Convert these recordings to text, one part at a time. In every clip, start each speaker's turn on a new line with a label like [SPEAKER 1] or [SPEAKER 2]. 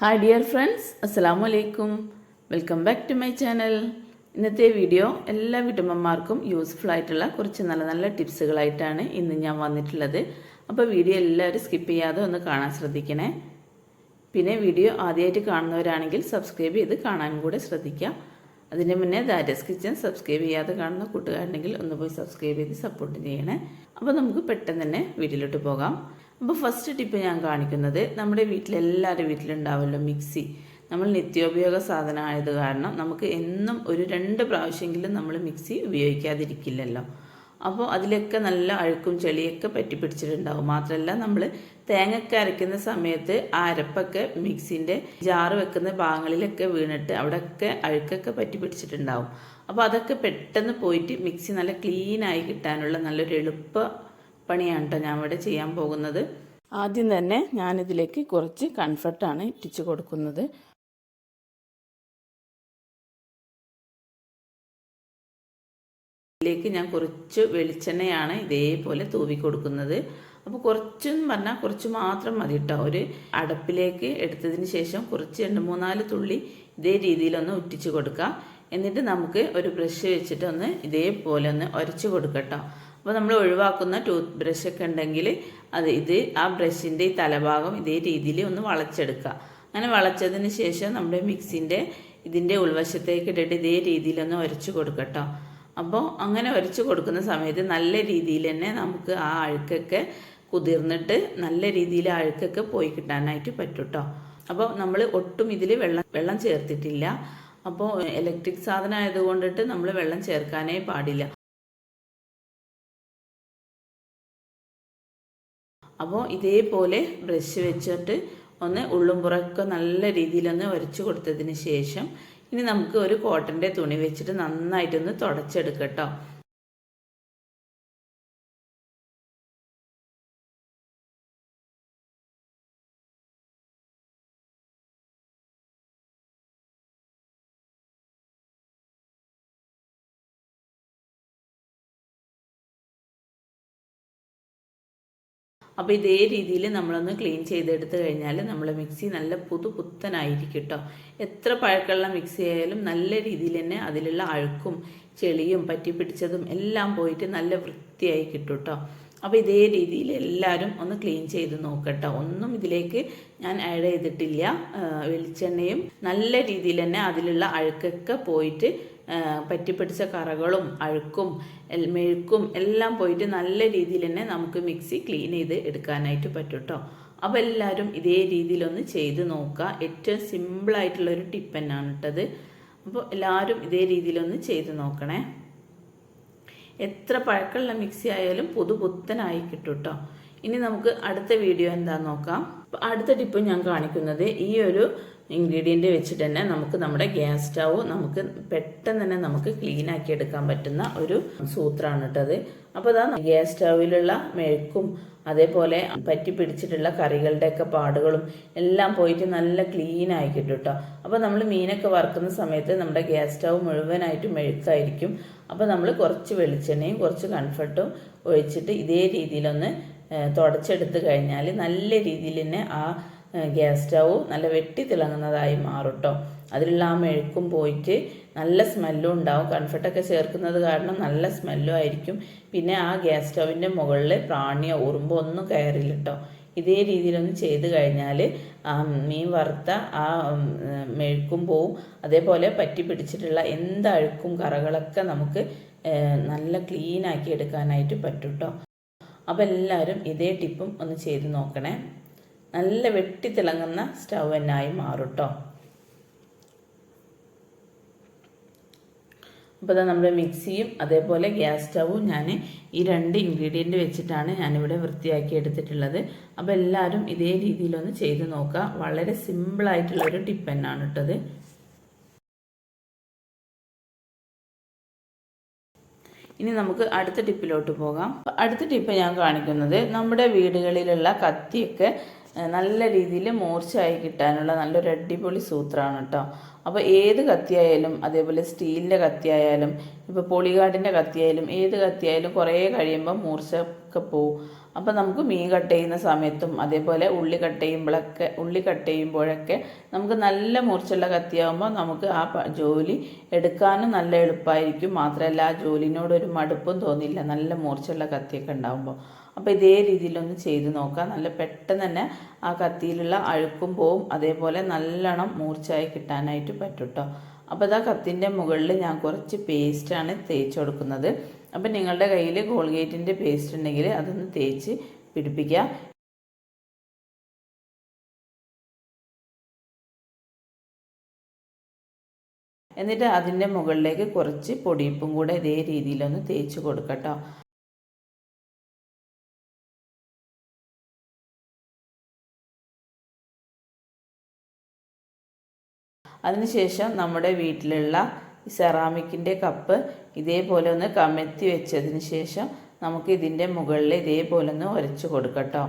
[SPEAKER 1] Hi dear friends അസ്സാം വലൈക്കും welcome back to my channel ഇന്നത്തെ വീഡിയോ എല്ലാ വീട്ടമ്മമാർക്കും യൂസ്ഫുൾ ആയിട്ടുള്ള കുറച്ച് നല്ല നല്ല ടിപ്സുകളായിട്ടാണ് ഇന്ന് ഞാൻ വന്നിട്ടുള്ളത്. അപ്പോൾ വീഡിയോ എല്ലാവരും സ്കിപ്പ് ചെയ്യാതെ ഒന്ന് കാണാൻ ശ്രദ്ധിക്കണേ. പിന്നെ വീഡിയോ ആദ്യമായിട്ട് കാണുന്നവരാണെങ്കിൽ സബ്സ്ക്രൈബ് ചെയ്ത് കാണാനും കൂടെ ശ്രദ്ധിക്കുക. അതിന് മുന്നേ ദാരസ് കിച്ചൻ സബ്സ്ക്രൈബ് ചെയ്യാതെ കാണുന്ന കൂട്ടുകാരുണ്ടെങ്കിൽ ഒന്ന് പോയി സബ്സ്ക്രൈബ് ചെയ്ത് സപ്പോർട്ട് ചെയ്യണേ. അപ്പോൾ നമുക്ക് പെട്ടെന്ന് തന്നെ വീട്ടിലോട്ട് പോകാം. അപ്പോൾ ഫസ്റ്റ് ടിപ്പ് ഞാൻ കാണിക്കുന്നത് നമ്മുടെ വീട്ടിലെല്ലാവരുടെ വീട്ടിലുണ്ടാവുമല്ലോ മിക്സി. നമ്മൾ നിത്യോപയോഗ സാധനം ആയത് കാരണം നമുക്ക് എന്നും ഒരു രണ്ട് പ്രാവശ്യമെങ്കിലും നമ്മൾ മിക്സി ഉപയോഗിക്കാതിരിക്കില്ലല്ലോ. അപ്പോൾ അതിലൊക്കെ നല്ല അഴുക്കും ചെളിയൊക്കെ പറ്റി പിടിച്ചിട്ടുണ്ടാവും. മാത്രമല്ല നമ്മൾ തേങ്ങയൊക്കെ അരയ്ക്കുന്ന സമയത്ത് ആ അരപ്പൊക്കെ മിക്സിന്റെ ജാറ് വെക്കുന്ന ഭാഗങ്ങളിലൊക്കെ വീണിട്ട് അവിടെയൊക്കെ അഴുക്കൊക്കെ പറ്റി പിടിച്ചിട്ടുണ്ടാവും. അപ്പോൾ അതൊക്കെ പെട്ടെന്ന് പോയിട്ട് മിക്സി നല്ല ക്ലീനായി കിട്ടാനുള്ള നല്ലൊരു എളുപ്പ പണിയാണ് കേട്ടോ ഞാൻ ഇവിടെ ചെയ്യാൻ പോകുന്നത്. ആദ്യം തന്നെ ഞാനിതിലേക്ക് കുറച്ച് കൺഫർട്ടാണ് ഇട്ടിച്ച് കൊടുക്കുന്നത്. ഇതിലേക്ക് ഞാൻ കുറച്ച് വെളിച്ചെണ്ണയാണ് ഇതേപോലെ തൂവി കൊടുക്കുന്നത്. അപ്പോൾ കുറച്ചെന്ന് പറഞ്ഞാൽ കുറച്ച് മാത്രം മതി കേട്ടോ ഒരു അടപ്പിലേക്ക് എടുത്തതിന് ശേഷം കുറച്ച് രണ്ട് മൂന്നാൽ തുള്ളി ഇതേ രീതിയിലൊന്ന് ഉറ്റിച്ച് കൊടുക്കുക എന്നിട്ട് നമുക്ക് ഒരു ബ്രഷ് വെച്ചിട്ട് ഒന്ന് ഇതേപോലെ ഒന്ന് ഉരച്ച് കൊടുക്കട്ടോ. അപ്പോൾ നമ്മൾ ഒഴിവാക്കുന്ന ടൂത്ത് ബ്രഷ് ഒക്കെ ഉണ്ടെങ്കിൽ അത് ഇത് ആ ബ്രഷിന്റെ ഈ തലഭാഗം ഇതേ രീതിയിൽ ഒന്ന് വളച്ചെടുക്കുക. അങ്ങനെ വളച്ചതിന് ശേഷം നമ്മുടെ മിക്സിന്റെ ഇതിന്റെ ഉൾവശത്തേക്ക് ഇട്ടിട്ട് ഇതേ രീതിയിലൊന്ന് ഉരച്ച് കൊടുക്കട്ടോ അപ്പോൾ അങ്ങനെ ഉരച്ച് കൊടുക്കുന്ന സമയത്ത് നല്ല രീതിയിൽ തന്നെ നമുക്ക് ആ അഴുക്കൊക്കെ കുതിർന്നിട്ട് നല്ല രീതിയിൽ അഴുക്കൊക്കെ പോയി കിട്ടാനായിട്ട് പറ്റൂട്ടോ അപ്പോൾ നമ്മൾ ഒട്ടും ഇതിൽ വെള്ളം വെള്ളം ചേർത്തിട്ടില്ല. അപ്പോൾ ഇലക്ട്രിക് സാധനം ആയതുകൊണ്ടിട്ട് നമ്മൾ വെള്ളം ചേർക്കാനേ പാടില്ല. അപ്പോൾ ഇതേപോലെ ബ്രഷ് വെച്ചിട്ട് ഒന്ന് ഉള്ളും പുറമൊക്കെ നല്ല രീതിയിലൊന്ന് വരച്ചു കൊടുത്തതിന് ശേഷം ഇനി നമുക്ക് ഒരു കോട്ടന്റെ തുണി വെച്ചിട്ട് നന്നായിട്ടൊന്ന് തുടച്ചെടുക്കട്ടോ അപ്പോൾ ഇതേ രീതിയിൽ നമ്മളൊന്ന് ക്ലീൻ ചെയ്തെടുത്ത് കഴിഞ്ഞാൽ നമ്മൾ മിക്സി നല്ല പുതു പുത്തനായിരിക്കും കേട്ടോ എത്ര പഴക്കമുള്ള മിക്സി ആയാലും നല്ല രീതിയിൽ തന്നെ അതിലുള്ള അഴുക്കും ചെളിയും പറ്റി പിടിച്ചതും എല്ലാം പോയിട്ട് നല്ല വൃത്തിയായി കിട്ടും കേട്ടോ അപ്പോൾ ഇതേ രീതിയിൽ എല്ലാവരും ഒന്ന് ക്ലീൻ ചെയ്ത് നോക്കട്ടോ ഒന്നും ഇതിലേക്ക് ഞാൻ ആഡ് ചെയ്തിട്ടില്ല. വെളിച്ചെണ്ണയും നല്ല രീതിയിൽ തന്നെ അതിലുള്ള അഴുക്കൊക്കെ പോയിട്ട് പറ്റിപ്പിടിച്ച കറകളും അഴുക്കും മെഴുക്കും എല്ലാം പോയിട്ട് നല്ല രീതിയിൽ തന്നെ നമുക്ക് മിക്സി ക്ലീൻ ചെയ്ത് എടുക്കാനായിട്ട് പറ്റും കേട്ടോ അപ്പോൾ എല്ലാവരും ഇതേ രീതിയിലൊന്ന് ചെയ്ത് നോക്കുക. ഏറ്റവും സിമ്പിളായിട്ടുള്ളൊരു ടിപ്പ് തന്നെയാണ് ഇട്ടത് അപ്പോൾ എല്ലാവരും ഇതേ രീതിയിലൊന്ന് ചെയ്ത് നോക്കണേ. എത്ര പഴക്കമുള്ള മിക്സി ആയാലും പുതുപുത്തനായി കിട്ടും കേട്ടോ ഇനി നമുക്ക് അടുത്ത വീഡിയോ എന്താ നോക്കാം. അടുത്ത ടിപ്പ് ഞാൻ കാണിക്കുന്നത് ഈ ഒരു ഇൻഗ്രീഡിയന്റ് വെച്ചിട്ട് തന്നെ നമുക്ക് നമ്മുടെ ഗ്യാസ് സ്റ്റൗ നമുക്ക് പെട്ടെന്ന് തന്നെ നമുക്ക് ക്ലീൻ ആക്കി എടുക്കാൻ പറ്റുന്ന ഒരു സൂത്രമാണ് കേട്ടത് അപ്പോൾ അതാ ഗ്യാസ് സ്റ്റൗവിലുള്ള മെഴുക്കും അതേപോലെ പറ്റി പിടിച്ചിട്ടുള്ള കറികളുടെയൊക്കെ പാടുകളും എല്ലാം പോയിട്ട് നല്ല ക്ലീൻ ആയി കിട്ടും. അപ്പോൾ നമ്മൾ മീനൊക്കെ വറുക്കുന്ന സമയത്ത് നമ്മുടെ ഗ്യാസ് സ്റ്റൗ മുഴുവനായിട്ട് മെഴുക്കായിരിക്കും. അപ്പോൾ നമ്മൾ കുറച്ച് വെളിച്ചെണ്ണയും കുറച്ച് കൺഫർട്ടും ഒഴിച്ചിട്ട് ഇതേ രീതിയിലൊന്ന് തുടച്ചെടുത്ത് കഴിഞ്ഞാൽ നല്ല രീതിയിൽ തന്നെ ആ ഗ്യാസ് സ്റ്റൗ നല്ല വെട്ടി തിളങ്ങുന്നതായി മാറും കേട്ടോ അതിലുള്ള ആ മെഴുക്കും പോയിട്ട് നല്ല സ്മെല്ലും ഉണ്ടാവും. കൺഫർട്ടൊക്കെ ചേർക്കുന്നത് കാരണം നല്ല സ്മെല്ലും ആയിരിക്കും. പിന്നെ ആ ഗ്യാസ് സ്റ്റൗവിന്റെ മുകളിൽ പ്രാണിയോ ഉറുമ്പോ ഒന്നും കയറില്ല കേട്ടോ ഇതേ രീതിയിലൊന്ന് ചെയ്ത് കഴിഞ്ഞാൽ ആ മീൻ വറുത്ത ആ മെഴുക്കും പോവും. അതേപോലെ പറ്റി പിടിച്ചിട്ടുള്ള എന്ത് അഴുക്കും കറകളൊക്കെ നമുക്ക് നല്ല ക്ലീൻ ആക്കി എടുക്കാനായിട്ട് പറ്റും കേട്ടോ അപ്പോൾ എല്ലാവരും ഇതേ ടിപ്പും ഒന്ന് ചെയ്ത് നോക്കണേ. നല്ല വെട്ടി തിളങ്ങുന്ന സ്റ്റൗ എന്നായി മാറും കേട്ടോ അപ്പോൾ നമ്മുടെ മിക്സിയും അതേപോലെ ഗ്യാസ് സ്റ്റൗവും ഞാൻ ഈ രണ്ട് ഇൻഗ്രീഡിയന്റ് വെച്ചിട്ടാണ് ഞാനിവിടെ വൃത്തിയാക്കി എടുത്തിട്ടുള്ളത്. അപ്പോൾ എല്ലാവരും ഇതേ രീതിയിലൊന്ന് ചെയ്ത് നോക്കുക. വളരെ സിമ്പിളായിട്ടുള്ളൊരു ടിപ്പ് തന്നെയാണ് ഇട്ടത് ഇനി നമുക്ക് അടുത്ത ടിപ്പിലോട്ട് പോകാം. അടുത്ത ടിപ്പ് ഞാൻ കാണിക്കുന്നത് നമ്മുടെ വീടുകളിലുള്ള കത്തിയൊക്കെ നല്ല രീതിയിൽ മൂർച്ചയായി കിട്ടാനുള്ള നല്ലൊരു അടിപൊളി സൂത്രമാണ് കേട്ടോ അപ്പോൾ ഏത് കത്തിയായാലും അതേപോലെ സ്റ്റീലിന്റെ കത്തിയായാലും ഇപ്പോൾ പൊളികാടിന്റെ കത്തിയായാലും ഏത് കത്തിയായാലും കുറേ കഴിയുമ്പോൾ മൂർച്ച ഒക്കെ പോവും. അപ്പോൾ നമുക്ക് മീൻ കട്ട് ചെയ്യുന്ന സമയത്തും അതേപോലെ ഉള്ളി കട്ട് ചെയ്യുമ്പോഴൊക്കെ ഉള്ളി കട്ട് ചെയ്യുമ്പോഴൊക്കെ നമുക്ക് നല്ല മൂർച്ചയുള്ള കത്തിയാകുമ്പോൾ നമുക്ക് ആ ജോലി എടുക്കാനും നല്ല എളുപ്പമായിരിക്കും മാത്രമല്ല ആ ജോലിനോടൊരു മടുപ്പും തോന്നില്ല. നല്ല മൂർച്ചയുള്ള കത്തിയൊക്കെ ഉണ്ടാകുമ്പോൾ അപ്പോൾ ഇതേ രീതിയിലൊന്ന് ചെയ്ത് നോക്കുക. നല്ല പെട്ടെന്ന് തന്നെ ആ കത്തിയിലുള്ള അഴുക്കും പോവും. അതേപോലെ നല്ലോണം മൂർച്ചയായി കിട്ടാനായിട്ട് പറ്റും കേട്ടോ അപ്പോൾ ഇതാ കത്തിന്റെ മുകളിൽ ഞാൻ കുറച്ച് പേസ്റ്റാണ് തേച്ച് കൊടുക്കുന്നത്. അപ്പം നിങ്ങളുടെ കയ്യിൽ കോൾഗേറ്റിന്റെ പേസ്റ്റ് ഉണ്ടെങ്കിൽ അതൊന്ന് തേച്ച് പിടിപ്പിക്കുക. എന്നിട്ട് അതിന്റെ മുകളിലേക്ക് കുറച്ച് പൊടിയിപ്പും കൂടെ ഇതേ രീതിയിലൊന്ന് തേച്ച് കൊടുക്കട്ടോ അതിനുശേഷം നമ്മുടെ വീട്ടിലുള്ള സെറാമിക്കിന്റെ കപ്പ് ഇതേപോലെ ഒന്ന് കമഴ്ത്തി വെച്ചതിന് ശേഷം നമുക്ക് ഇതിന്റെ മുകളിൽ ഇതേപോലെ ഒന്ന് ഉരച്ച് കൊടുക്കട്ടോ.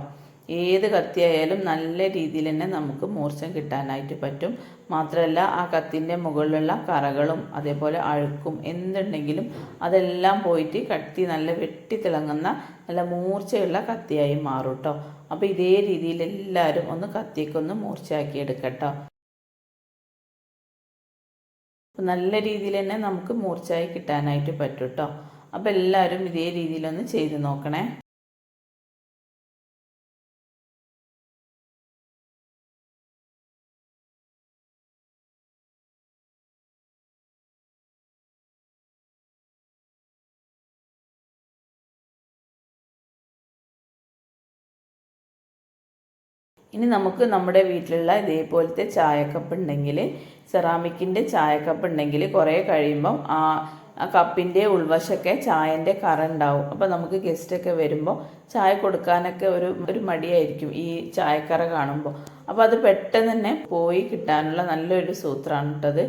[SPEAKER 1] ഏത് കത്തിയായാലും നല്ല രീതിയിൽ തന്നെ നമുക്ക് മൂർച്ചം കിട്ടാനായിട്ട് പറ്റും. മാത്രമല്ല ആ കത്തിന്റെ മുകളിലുള്ള കറകളും അതേപോലെ അഴുക്കും എന്തുണ്ടെങ്കിലും അതെല്ലാം പോയിട്ട് കത്തി നല്ല വെട്ടി തിളങ്ങുന്ന നല്ല മൂർച്ചയുള്ള കത്തിയായി മാറും കേട്ടോ അപ്പോൾ ഇതേ രീതിയിൽ എല്ലാവരും ഒന്ന് കത്തിയൊക്കെ ഒന്ന് മൂർച്ചയാക്കി എടുക്കട്ടോ. അപ്പം നല്ല രീതിയിൽ തന്നെ നമുക്ക് മൂർച്ചയായി കിട്ടാനായിട്ട് പറ്റും കേട്ടോ അപ്പോൾ എല്ലാവരും ഇതേ രീതിയിലൊന്ന് ചെയ്ത് നോക്കണേ. ഇനി നമുക്ക് നമ്മുടെ വീട്ടിലുള്ള ഇതേപോലത്തെ ചായക്കപ്പ് ഉണ്ടെങ്കിൽ സെറാമിക്കിന്റെ ചായക്കപ്പ് ഉണ്ടെങ്കിൽ കുറേ കഴിയുമ്പം ആ ആ കപ്പിന്റെ ഉൾവശമൊക്കെ ചായന്റെ കറ ഉണ്ടാവും. അപ്പോൾ നമുക്ക് ഗസ്റ്റൊക്കെ വരുമ്പോൾ ചായ കൊടുക്കാനൊക്കെ ഒരു ഒരു മടിയായിരിക്കും ഈ ചായക്കറ കാണുമ്പോൾ. അപ്പോൾ അത് പെട്ടെന്ന് തന്നെ പോയി കിട്ടാനുള്ള നല്ലൊരു സൂത്രമാണ് ഇട്ടത്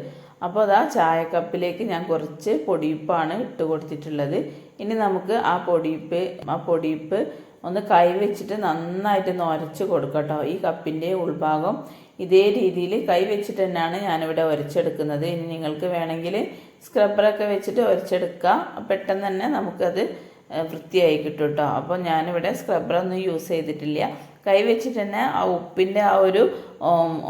[SPEAKER 1] അപ്പോൾ അത് ആ ചായക്കപ്പിലേക്ക് ഞാൻ കുറച്ച് പൊടിയിപ്പാണ് ഇട്ട് കൊടുത്തിട്ടുള്ളത്. ഇനി നമുക്ക് ആ പൊടിയിപ്പ് ആ പൊടിയിപ്പ് ഒന്ന് കൈ വെച്ചിട്ട് നന്നായിട്ട് ഒരച്ച് കൊടുക്കട്ടോ ഈ കപ്പിന്റെ ഉൾഭാഗം ഇതേ രീതിയിൽ കൈ വെച്ചിട്ട് തന്നെയാണ് ഞാനിവിടെ ഒരച്ചെടുക്കുന്നത്. ഇനി നിങ്ങൾക്ക് വേണമെങ്കിൽ സ്ക്രബ്ബറൊക്കെ വെച്ചിട്ട് ഒരച്ചെടുക്കുക പെട്ടെന്ന് തന്നെ നമുക്കത് വൃത്തിയായി കിട്ടും കേട്ടോ. അപ്പോൾ ഞാനിവിടെ സ്ക്രബ്ബറൊന്നും യൂസ് ചെയ്തിട്ടില്ല. കൈ വെച്ചിട്ട് തന്നെ ആ ഉപ്പിന്റെ ആ ഒരു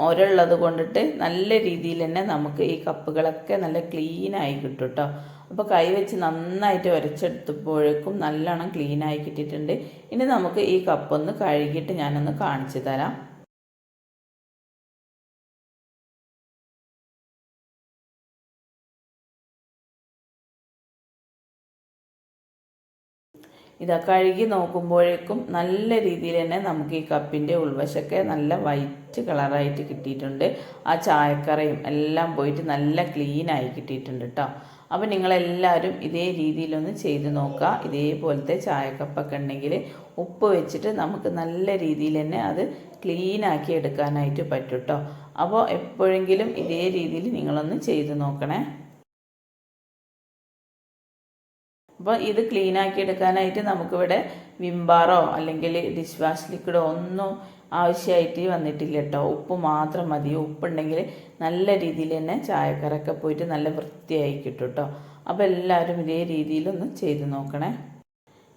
[SPEAKER 1] ഒരുള്ളത് കൊണ്ടിട്ട് നല്ല രീതിയിൽ തന്നെ നമുക്ക് ഈ കപ്പുകളൊക്കെ നല്ല ക്ലീനായി കിട്ടും കേട്ടോ. അപ്പോൾ കൈ വെച്ച് നന്നായിട്ട് വരച്ചെടുത്തപ്പോഴേക്കും നല്ലോണം ക്ലീനായി കിട്ടിയിട്ടുണ്ട്. ഇനി നമുക്ക് ഈ കപ്പൊന്ന് കഴുകിയിട്ട് ഞാനൊന്ന് കാണിച്ചു തരാം. ഇതാ കഴുകി നോക്കുമ്പോഴേക്കും നല്ല രീതിയിൽ തന്നെ നമുക്ക് ഈ കപ്പിന്റെ ഉൾവശമൊക്കെ നല്ല വൈറ്റ് കളറായിട്ട് കിട്ടിയിട്ടുണ്ട്. ആ ചായക്കറയും എല്ലാം പോയിട്ട് നല്ല ക്ലീനായി കിട്ടിയിട്ടുണ്ട് കേട്ടോ അപ്പോൾ നിങ്ങളെല്ലാവരും ഇതേ രീതിയിലൊന്ന് ചെയ്ത് നോക്കുക. ഇതേപോലത്തെ ചായക്കപ്പൊക്കെ ഉണ്ടെങ്കിൽ ഉപ്പ് വെച്ചിട്ട് നമുക്ക് നല്ല രീതിയിൽ തന്നെ അത് ക്ലീനാക്കി എടുക്കാനായിട്ട് പറ്റും കേട്ടോ അപ്പോൾ എപ്പോഴെങ്കിലും ഇതേ രീതിയിൽ നിങ്ങളൊന്ന് ചെയ്ത് നോക്കണേ. അപ്പോൾ ഇത് ക്ലീനാക്കി എടുക്കാനായിട്ട് നമുക്കിവിടെ വിംബാറോ അല്ലെങ്കിൽ ഡിഷ് വാഷ് ലിക്വിഡോ ഒന്നും ആവശ്യമായിട്ട് വന്നിട്ടില്ല കേട്ടോ ഉപ്പ് മാത്രം മതി. ഉപ്പുണ്ടെങ്കിൽ നല്ല രീതിയിൽ തന്നെ ചായക്കറൊക്കെ പോയിട്ട് നല്ല വൃത്തിയായി കിട്ടും കേട്ടോ അപ്പോൾ എല്ലാവരും ഇതേ രീതിയിലൊന്ന് ചെയ്ത് നോക്കണേ.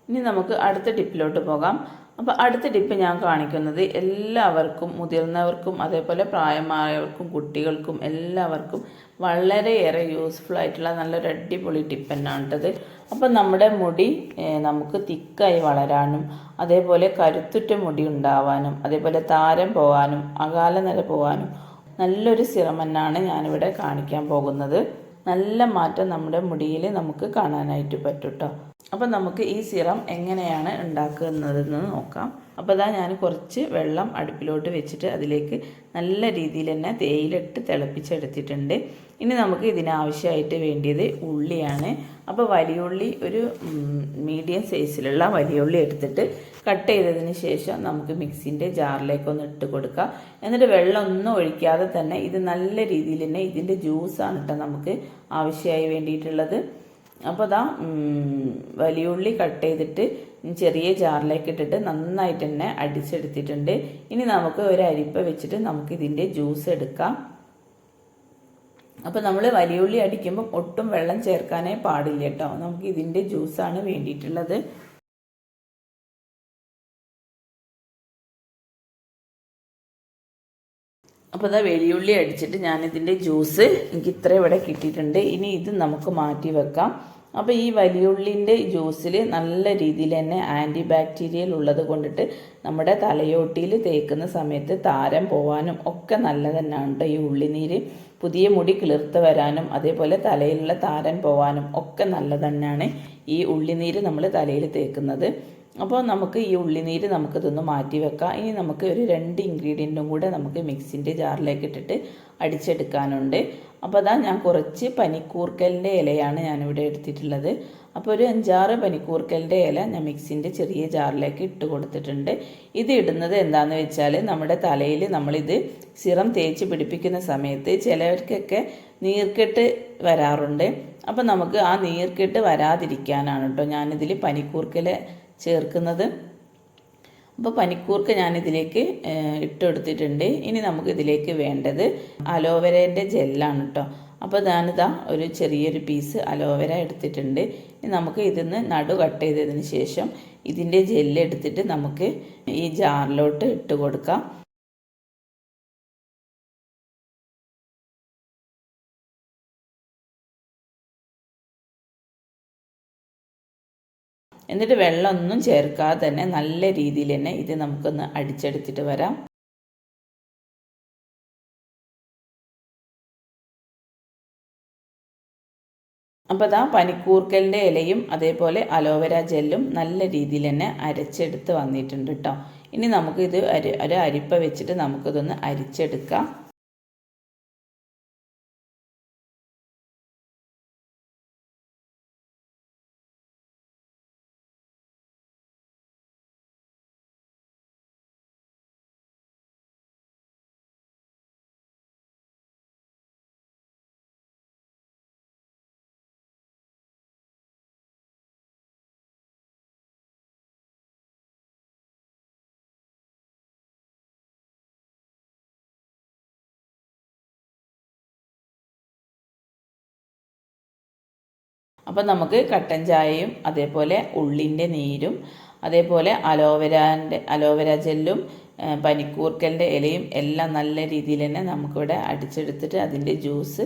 [SPEAKER 1] ഇനി നമുക്ക് അടുത്ത ടിപ്പിലോട്ട് പോകാം. അപ്പോൾ അടുത്ത ടിപ്പ് ഞാൻ കാണിക്കുന്നത് എല്ലാവർക്കും മുതിർന്നവർക്കും അതേപോലെ പ്രായമായവർക്കും കുട്ടികൾക്കും എല്ലാവർക്കും വളരെയേറെ യൂസ്ഫുൾ ആയിട്ടുള്ള നല്ലൊരു അടിപൊളി ടിപ്പ് തന്നെയാണ് കേട്ടത് അപ്പം നമ്മുടെ മുടി നമുക്ക് തിക്കായി വളരാനും അതേപോലെ കരുത്തുറ്റ മുടി ഉണ്ടാവാനും അതേപോലെ താരം പോകാനും അകാല നില പോകാനും നല്ലൊരു സിറം തന്നെയാണ് ഞാനിവിടെ കാണിക്കാൻ പോകുന്നത്. നല്ല മാറ്റം നമ്മുടെ മുടിയിൽ നമുക്ക് കാണാനായിട്ട് പറ്റും കേട്ടോ അപ്പം നമുക്ക് ഈ സിറം എങ്ങനെയാണ് ഉണ്ടാക്കുന്നതെന്ന് നോക്കാം. അപ്പോൾ ഇതാ ഞാൻ കുറച്ച് വെള്ളം അടുപ്പിലോട്ട് വെച്ചിട്ട് അതിലേക്ക് നല്ല രീതിയിൽ തന്നെ തേയിലിട്ട് തിളപ്പിച്ചെടുത്തിട്ടുണ്ട്. ഇനി നമുക്ക് ഇതിനാവശ്യമായിട്ട് വേണ്ടിയത് ഉള്ളിയാണ്. അപ്പോൾ വലിയ ഉള്ളി ഒരു മീഡിയം സൈസിലുള്ള വലിയ ഉള്ളി എടുത്തിട്ട് കട്ട് ചെയ്തതിന് ശേഷം നമുക്ക് മിക്സിന്റെ ജാറിലേക്കൊന്ന് ഇട്ട് കൊടുക്കുക എന്നിട്ട് വെള്ളം ഒന്നും ഒഴിക്കാതെ തന്നെ ഇത് നല്ല രീതിയിൽ തന്നെ ഇതിന്റെ ജ്യൂസാണ് കേട്ടോ നമുക്ക് ആവശ്യമായി വേണ്ടിയിട്ടുള്ളത്. അപ്പോൾ അതാ വലിയ ഉള്ളി കട്ട് ചെയ്തിട്ട് ചെറിയ ജാറിലേക്ക് ഇട്ടിട്ട് നന്നായിട്ട് തന്നെ അടിച്ചെടുത്തിട്ടുണ്ട്. ഇനി നമുക്ക് ഒരു അരിപ്പ വെച്ചിട്ട് നമുക്ക് ഇതിന്റെ ജ്യൂസ് എടുക്കാം. അപ്പോൾ നമ്മൾ വലിയ ഉള്ളി അടിക്കുമ്പോൾ ഒട്ടും വെള്ളം ചേർക്കാനേ പാടില്ല കേട്ടോ. നമുക്ക് ഇതിന്റെ ജ്യൂസാണ് വേണ്ടിയിട്ടുള്ളത്. അപ്പോൾ ഇതാ വെളിയുള്ളി അടിച്ചിട്ട് ഞാനിതിന്റെ ജ്യൂസ് എനിക്ക് ഇത്ര ഇവിടെ കിട്ടിയിട്ടുണ്ട്. ഇനി ഇത് നമുക്ക് മാറ്റി വെക്കാം. അപ്പോൾ ഈ വലിയുള്ളിന്റെ ജ്യൂസിൽ നല്ല രീതിയിൽ തന്നെ ആന്റി ബാക്ടീരിയൽ ഉള്ളത് കൊണ്ടിട്ട് നമ്മുടെ തലയോട്ടിയിൽ തേക്കുന്ന സമയത്ത് താരം പോവാനും ഒക്കെ നല്ല തന്നെയാണ് കേട്ടോ ഈ ഉള്ളിനീര്. പുതിയ മുടി കിളിർത്ത് വരാനും അതേപോലെ തലയിലുള്ള താരൻ പോവാനും ഒക്കെ നല്ല തന്നെയാണ് ഈ ഉള്ളിനീര് നമ്മൾ തലയിൽ തേക്കുന്നത്. അപ്പോൾ നമുക്ക് ഈ ഉള്ളിനീര് നമുക്കിതൊന്ന് മാറ്റി വെക്കാം. ഇനി നമുക്ക് ഒരു രണ്ട് ഇൻഗ്രീഡിയന്റും കൂടെ നമുക്ക് മിക്സിന്റെ ജാറിലേക്ക് ഇട്ടിട്ട് അടിച്ചെടുക്കാനുണ്ട്. അപ്പോൾ അതാ ഞാൻ കുറച്ച് പനിക്കൂർക്കലിന്റെ ഇലയാണ് ഞാനിവിടെ എടുത്തിട്ടുള്ളത്. അപ്പോൾ ഒരു അഞ്ചാറ് പനിക്കൂർക്കലിന്റെ ഇല ഞാൻ മിക്സിന്റെ ചെറിയ ജാറിലേക്ക് ഇട്ട് കൊടുത്തിട്ടുണ്ട്. ഇത് ഇടുന്നത് എന്താണെന്ന് വെച്ചാൽ നമ്മുടെ തലയിൽ നമ്മളിത് സിറം തേച്ച് പിടിപ്പിക്കുന്ന സമയത്ത് ചിലർക്കൊക്കെ നീർക്കെട്ട് വരാറുണ്ട്. അപ്പോൾ നമുക്ക് ആ നീർക്കെട്ട് വരാതിരിക്കാനാണ് കേട്ടോ ഞാനിതിൽ പനിക്കൂർക്കൽ ചേർക്കുന്നത്. അപ്പോൾ പനിക്കൂർക്ക ഞാനിതിലേക്ക് ഇട്ടെടുത്തിട്ടുണ്ട്. ഇനി നമുക്ക് ഇതിലേക്ക് വേണ്ടത് അലോവേരേന്റെ ജെല്ലാണ് കേട്ടോ അപ്പോൾ ഞാനിതാ ഒരു ചെറിയൊരു പീസ് അലോവേര എടുത്തിട്ടുണ്ട്. ഇനി നമുക്ക് ഇതിന്ന് നടു കട്ട് ചെയ്തതിന് ശേഷം ഇതിന്റെ ജെല്ലെടുത്തിട്ട് നമുക്ക് ഈ ജാറിലോട്ട് ഇട്ട് കൊടുക്കാം. എന്നിട്ട് വെള്ളമൊന്നും ചേർക്കാതെ തന്നെ നല്ല രീതിയിൽ തന്നെ ഇത് നമുക്കൊന്ന് അടിച്ചെടുത്തിട്ട് വരാം. അപ്പോൾ അതാ പനിക്കൂർക്കലിന്റെ ഇലയും അതേപോലെ അലോവേര ജെല്ലും നല്ല രീതിയിൽ തന്നെ അരച്ചെടുത്ത് വന്നിട്ടുണ്ട് കേട്ടോ ഇനി നമുക്കിത് ഒരു അരിപ്പ വെച്ചിട്ട് നമുക്കിതൊന്ന് അരിച്ചെടുക്കാം. അപ്പം നമുക്ക് കട്ടൻ ചായയും അതേപോലെ ഉള്ളിന്റെ നീരും അതേപോലെ അലോവരാന്റെ അലോവര ജെല്ലും പനിക്കൂർക്കലിന്റെ ഇലയും എല്ലാം നല്ല രീതിയിൽ തന്നെ നമുക്കിവിടെ അടിച്ചെടുത്തിട്ട് അതിന്റെ ജ്യൂസ്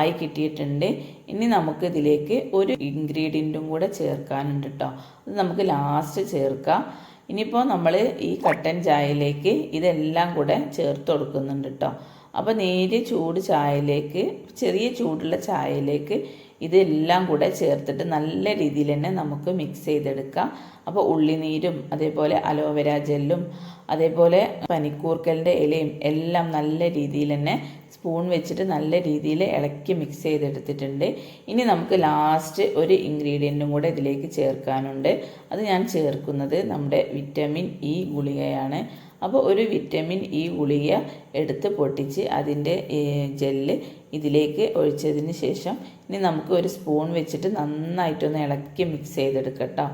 [SPEAKER 1] ആയി കിട്ടിയിട്ടുണ്ട്. ഇനി നമുക്ക് ഇതിലേക്ക് ഒരു ഇൻഗ്രീഡിയന്റും കൂടെ ചേർക്കാനുണ്ട് കേട്ടോ അത് നമുക്ക് ലാസ്റ്റ് ചേർക്കാം. ഇനിയിപ്പോൾ നമ്മൾ ഈ കട്ടൻ ചായയിലേക്ക് ഇതെല്ലാം കൂടെ ചേർത്ത് കൊടുക്കുന്നുണ്ട് കേട്ടോ അപ്പോൾ നേരിയ ചൂട് ചായയിലേക്ക് ചെറിയ ചൂടുള്ള ചായയിലേക്ക് ഇതെല്ലാം കൂടെ ചേർത്തിട്ട് നല്ല രീതിയിൽ തന്നെ നമുക്ക് മിക്സ് ചെയ്തെടുക്കാം. അപ്പോൾ ഉള്ളിനീരും അതേപോലെ അലോവേര ജെല്ലും അതേപോലെ പനിക്കൂർക്കലിന്റെ ഇലയും എല്ലാം നല്ല രീതിയിൽ തന്നെ സ്പൂൺ വെച്ചിട്ട് നല്ല രീതിയിൽ ഇളക്കി മിക്സ് ചെയ്തെടുത്തിട്ടുണ്ട്. ഇനി നമുക്ക് ലാസ്റ്റ് ഒരു ഇൻഗ്രീഡിയന്റും കൂടെ ഇതിലേക്ക് ചേർക്കാനുണ്ട്. അത് ഞാൻ ചേർക്കുന്നത് നമ്മുടെ വിറ്റമിൻ ഇ ഗുളികയാണ്. അപ്പോൾ ഒരു വിറ്റമിൻ ഇ ഗുളിക എടുത്ത് പൊട്ടിച്ച് അതിന്റെ ജെല്ല് ഇതിലേക്ക് ഒഴിച്ചതിന് ശേഷം ഇനി നമുക്ക് ഒരു സ്പൂൺ വെച്ചിട്ട് നന്നായിട്ടൊന്ന് ഇളക്കി മിക്സ് ചെയ്തെടുക്കട്ടോ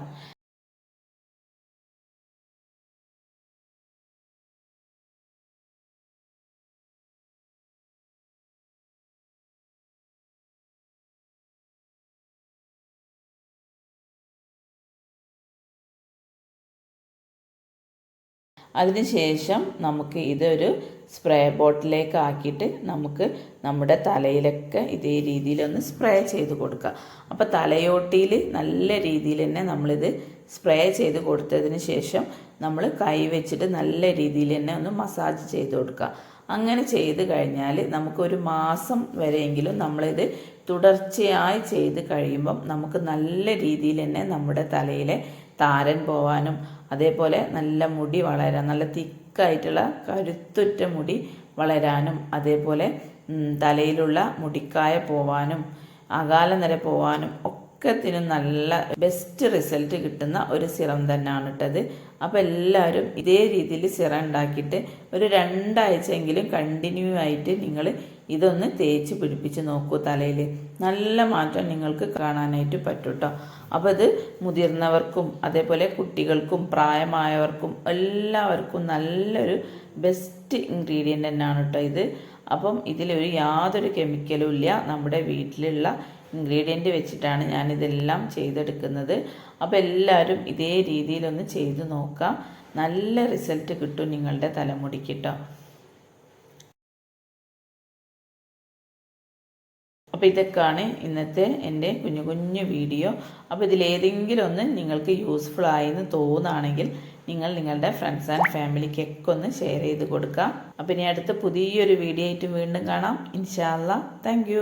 [SPEAKER 1] അതിനുശേഷം നമുക്ക് ഇതൊരു സ്പ്രേ ബോട്ടിലേക്ക് ആക്കിയിട്ട് നമുക്ക് നമ്മുടെ തലയിലൊക്കെ ഇതേ രീതിയിലൊന്ന് സ്പ്രേ ചെയ്ത് കൊടുക്കുക. അപ്പോൾ തലയോട്ടിയിൽ നല്ല രീതിയിൽ തന്നെ നമ്മളിത് സ്പ്രേ ചെയ്ത് കൊടുത്തതിന് ശേഷം നമ്മൾ കൈ വെച്ചിട്ട് നല്ല രീതിയിൽ തന്നെ ഒന്ന് മസാജ് ചെയ്ത് കൊടുക്കുക. അങ്ങനെ ചെയ്ത് കഴിഞ്ഞാൽ നമുക്കൊരു മാസം വരെയെങ്കിലും നമ്മളിത് തുടർച്ചയായി ചെയ്ത് കഴിയുമ്പം നമുക്ക് നല്ല രീതിയിൽ തന്നെ നമ്മുടെ തലയിലെ താരൻ പോവാനും അതേപോലെ നല്ല മുടി വളരാൻ നല്ല തിക്കായിട്ടുള്ള കരുത്തുറ്റ മുടി വളരാനും അതേപോലെ തലയിലുള്ള മുടിക്കായ പോവാനും അകാല നിര പോവാനും ഒക്കത്തിനും നല്ല ബെസ്റ്റ് റിസൾട്ട് കിട്ടുന്ന ഒരു സിറം തന്നെയാണ് ഇട്ടത് അപ്പോൾ എല്ലാവരും ഇതേ രീതിയിൽ സിറം ഉണ്ടാക്കിയിട്ട് ഒരു രണ്ടാഴ്ചയെങ്കിലും കണ്ടിന്യൂ ആയിട്ട് നിങ്ങൾ ഇതൊന്ന് തേച്ച് പിടിപ്പിച്ച് നോക്കൂ തലയിൽ. നല്ല മാറ്റം നിങ്ങൾക്ക് കാണാനായിട്ട് പറ്റും കേട്ടോ അപ്പോൾ ഇത് മുതിർന്നവർക്കും അതേപോലെ കുട്ടികൾക്കും പ്രായമായവർക്കും എല്ലാവർക്കും നല്ലൊരു ബെസ്റ്റ് ഇൻഗ്രീഡിയന്റ് തന്നെയാണ് കേട്ടോ ഇത്. അപ്പം ഇതിലൊരു യാതൊരു കെമിക്കലും ഇല്ല. നമ്മുടെ വീട്ടിലുള്ള ഇൻഗ്രീഡിയന്റ് വെച്ചിട്ടാണ് ഞാനിതെല്ലാം ചെയ്തെടുക്കുന്നത്. അപ്പോൾ എല്ലാവരും ഇതേ രീതിയിലൊന്ന് ചെയ്ത് നോക്കാം. നല്ല റിസൾട്ട് കിട്ടും നിങ്ങളുടെ തലമുടിക്ക് കേട്ടോ അപ്പോൾ ഇതൊക്കെയാണ് ഇന്നത്തെ എന്റെ കുഞ്ഞു കുഞ്ഞു വീഡിയോ. അപ്പോൾ ഇതിലേതെങ്കിലും ഒന്ന് നിങ്ങൾക്ക് യൂസ്ഫുൾ ആയെന്ന് തോന്നുകയാണെങ്കിൽ നിങ്ങൾ നിങ്ങളുടെ ഫ്രണ്ട്സ് ആൻഡ് ഫാമിലിക്കൊക്കെ ഒന്ന് ഷെയർ ചെയ്ത് കൊടുക്കാം. അപ്പോൾ ഇനി അടുത്ത പുതിയൊരു വീഡിയോ ആയിട്ട് വീണ്ടും കാണാം. ഇൻഷാല്ല താങ്ക്